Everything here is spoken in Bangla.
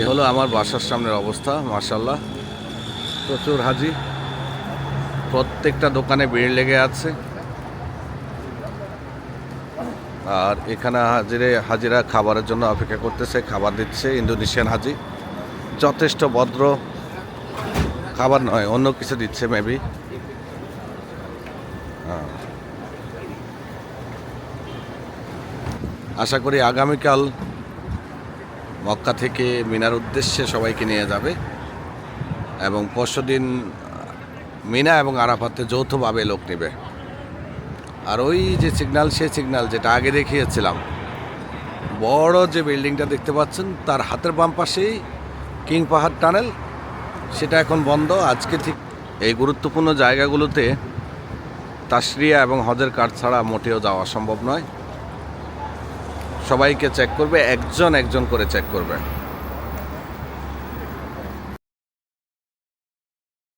এ হলো আমার বাসার সামনের অবস্থা মার্শাল্লাহ প্রচুর হাজি। প্রত্যেকটা দোকানে ভিড় লেগে আছে। আর এখানে হাজিরে, হাজিরা খাবারের জন্য অপেক্ষা করতেছে, খাবার দিচ্ছে ইন্দোনেশিয়ান হাজি। যথেষ্ট ভদ্র খাবার নয়, অন্য কিছু দিচ্ছে মেবি আশা করি আগামীকাল মক্কা থেকে মিনার উদ্দেশ্যে সবাইকে নিয়ে যাবে এবং পরশু দিন মিনা এবং আরাফাতে যৌথভাবে লোক নেবে। আর ওই যে সিগনাল সে সিগনাল যেটা আগে দেখিয়েছিলাম, বড় যে বিল্ডিংটা দেখতে পাচ্ছেন, তার হাতের বাম পাশেই কিং পাহাড় টানেল, সেটা এখন বন্ধ। আজকে ঠিক এই গুরুত্বপূর্ণ জায়গাগুলোতে তাসরিয়া এবং হজের কার্ড ছাড়া মোটেও যাওয়া সম্ভব নয়। সবাইকে চেক করবে একজন একজন করে চেক করবে।